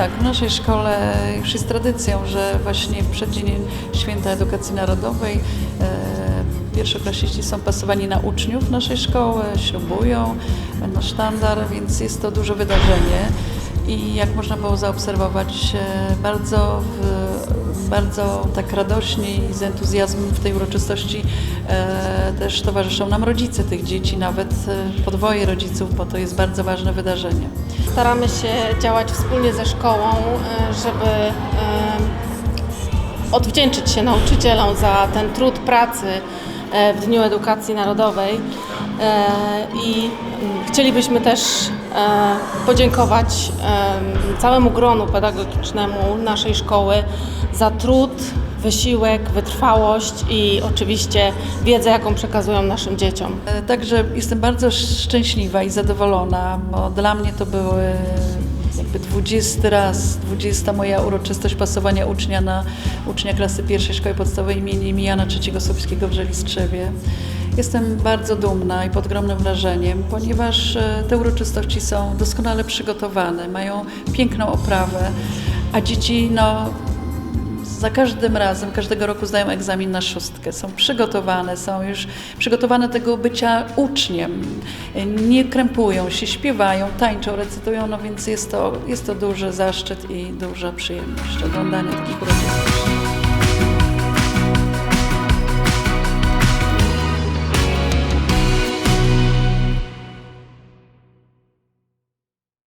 Tak, w naszej szkole już jest tradycją, że właśnie w przeddzień Święta Edukacji Narodowej e, pierwszoklasiści są pasowani na uczniów naszej szkoły, ślubują, będą sztandar, więc jest to duże wydarzenie. I jak można było zaobserwować, e, bardzo, bardzo tak radośnie i z entuzjazmem w tej uroczystości e, też towarzyszą nam rodzice tych dzieci, nawet e, podwoje rodziców, bo to jest bardzo ważne wydarzenie. Staramy się działać wspólnie ze szkołą, żeby odwdzięczyć się nauczycielom za ten trud pracy w Dniu Edukacji Narodowej i mm, chcielibyśmy też e, podziękować e, całemu gronu pedagogicznemu naszej szkoły za trud, wysiłek, wytrwałość i oczywiście wiedzę, jaką przekazują naszym dzieciom. E, Także jestem bardzo szczęśliwa i zadowolona, bo dla mnie to były jakby 20 raz, 20 moja uroczystość pasowania ucznia na ucznia klasy pierwszej szkoły podstawowej imieniem Jana III Słupskiego w Żelistrzewie. Jestem bardzo dumna i pod ogromnym wrażeniem, ponieważ e, te uroczystości są doskonale przygotowane, mają piękną oprawę, a dzieci no, za każdym razem, każdego roku zdają egzamin na szóstkę. Są przygotowane, są już przygotowane do tego bycia uczniem. Nie krępują się, śpiewają, tańczą, recytują, no więc jest to, jest to duży zaszczyt i duża przyjemność oglądania takich uroczystości.